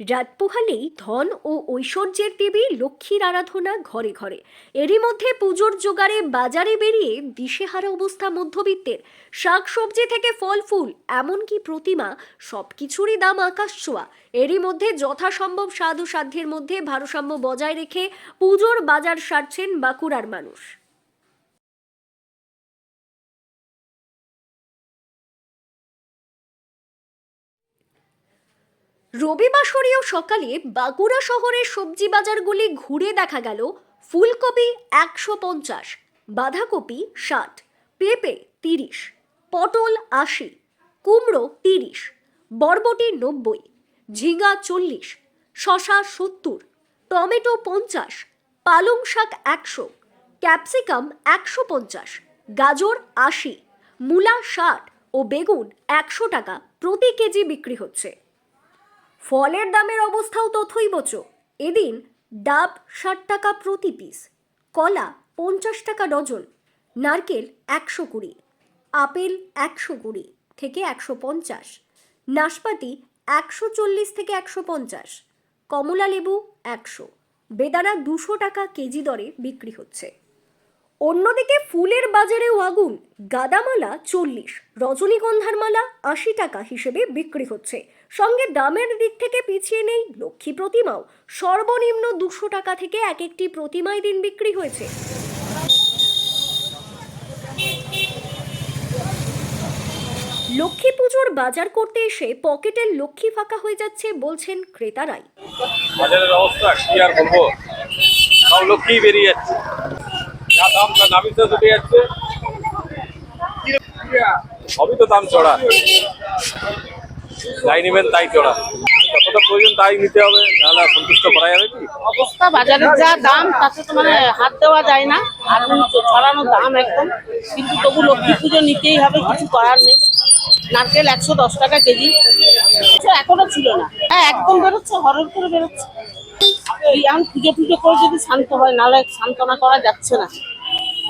রাত পোহালেই ধন ও ঐশ্বর্যের দেবী লক্ষ্মীর আরাধনা ঘরে ঘরে। এরই মধ্যে পুজোর জোগাড়ে বাজারে বেরিয়ে দিশেহারা অবস্থা মধ্যবিত্তের। শাকসবজি থেকে ফল, ফুল, এমনকি প্রতিমা সব কিছুরই দাম আকাশ ছোঁয়া। এরই মধ্যে যথাসম্ভব সাধু সাধ্যের মধ্যে ভারসাম্য বজায় রেখে পুজোর বাজার সারছেন বাঁকুড়ার মানুষ। রবিবাসরীয় সকালে বাঁকুড়া শহরের সবজি বাজারগুলি ঘুরে দেখা গেল ফুলকপি একশো পঞ্চাশ, বাঁধাকপি ষাট, পেঁপে তিরিশ, পটল আশি, কুমড়ো তিরিশ, বরবটি নব্বই ঝিঙ্গা চল্লিশ শশা সত্তর, টমেটো পঞ্চাশ, পালং শাক একশো, ক্যাপসিকাম একশো পঞ্চাশ, গাজর আশি, মূলা ষাট ও বেগুন একশো টাকা প্রতি কেজি বিক্রি হচ্ছে। ফলের দামের অবস্থাও তথৈবচ এদিন ডাব ষাট টাকা প্রতি পিস, কলা পঞ্চাশ টাকা ডজন, নারকেল একশো কুড়ি, আপেল একশো কুড়ি থেকে একশো পঞ্চাশ, নাশপাতি একশো চল্লিশ থেকে একশো পঞ্চাশ কমলা লেবু একশো, বেদানা দুশো টাকা কেজি দরে বিক্রি হচ্ছে। অন্যদিকে ফুলের বাজারেও আগুন। গাদামালা চল্লিশ, রজনীগন্ধার মালা আশি টাকা হিসেবে বিক্রি হচ্ছে। সঙ্গে দামের দিক থেকে পিছিয়ে নেই লক্ষ্মী প্রতিমাও। সর্বনিম্ন দুশো টাকা থেকে এক একটি প্রতিমায় দিন বিক্রি হয়েছে। লক্ষ্মী পুজোর বাজার করতে এসে পকেটের লক্ষ্মী ফাঁকা হয়ে যাচ্ছে বলছেন ক্রেতারাই। বাজারের অবস্থা কি আর বলব? লক্ষ্যেই বেরিয়ে যাচ্ছে। সবই তো দাম চড়া। নেবেন তাই চড়া। যতটা প্রয়োজন তাই নিতে হবে আর সন্তুষ্ট করা যাবে অবস্থা যা দাম মানে হাত দেওয়া যায় না। দাম একদম। কিন্তু তবু লক্ষ্মী পুজো নিতেই হবে, কিছু করার নেই। নারকেল একশো দশ টাকা কেজি। এখনও ছিল না। হ্যাঁ একদম বেরোচ্ছে হরর করে বেরোচ্ছে। এখন পুজো টুজো করে যদি শান্ত হয় নাহলে সান্ত্বনা করা যাচ্ছে না।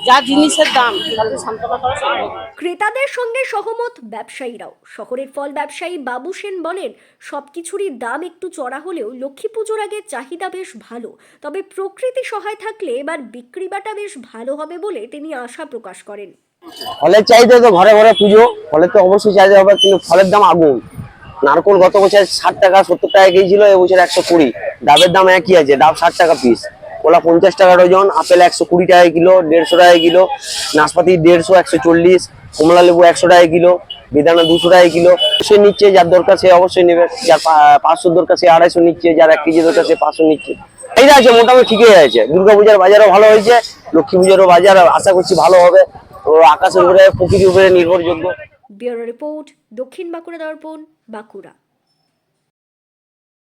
যা জিনিসের দাম তাতে সান্ত্বনা করা সম্ভব ক্রেতাদের সঙ্গে সহমত ব্যবসায়ীরাও। শহরের ফল ব্যবসায়ী বাবু সেন বলেন সবকিছুরই দাম একটু চড়া হলেও লক্ষ্মী পুজোর আগে চাহিদা বেশ ভালো। তবে প্রকৃতি সহায় থাকলে এবার বিক্রি বাটা বেশ ভালো হবে বলে তিনি আশা প্রকাশ করেন। ফলের চাহিদা তো ঘরে ঘরে পুজো ফলের তো অবশ্যই চাহিদা হবে কিন্তু ফলের দাম আগুন। নারকোল গত বছর ষাট টাকা সত্তর টাকা কেজি ছিল এবছর একশো কুড়ি। ডাবের দাম একই আছে, ডাব ষাট টাকা পিস কলা পঞ্চাশ টাকা ডজন, আপেল একশো কুড়ি টাকা কিলো, দেড়শো টাকা কিলো, নাশপাতি দেড়শো, একশো চল্লিশ, কমলা লেবু একশো টাকা কিলো, বেদানা দুশো টাকা কিলো। সে নিচ্ছে, যার দরকার সে অবশ্যই নেবে, যার পাঁচশোর দরকার সে আড়াইশো নিচ্ছে, যার এক কেজি দরকার সে পাঁচশো নিচ্ছে। এই আছে, মোটামুটি ঠিকই আছে। দুর্গাপূজার বাজারও ভালো হয়েছে লক্ষ্মী পুজোরও বাজার, আশা করছি ভালো হবে। তো আকাশের উপরে, প্রকৃতির উপরে নির্ভরযোগ্য। ব্যুরো রিপোর্ট, দক্ষিণ বাঁকুড়া দর্পণ, বাঁকুড়া।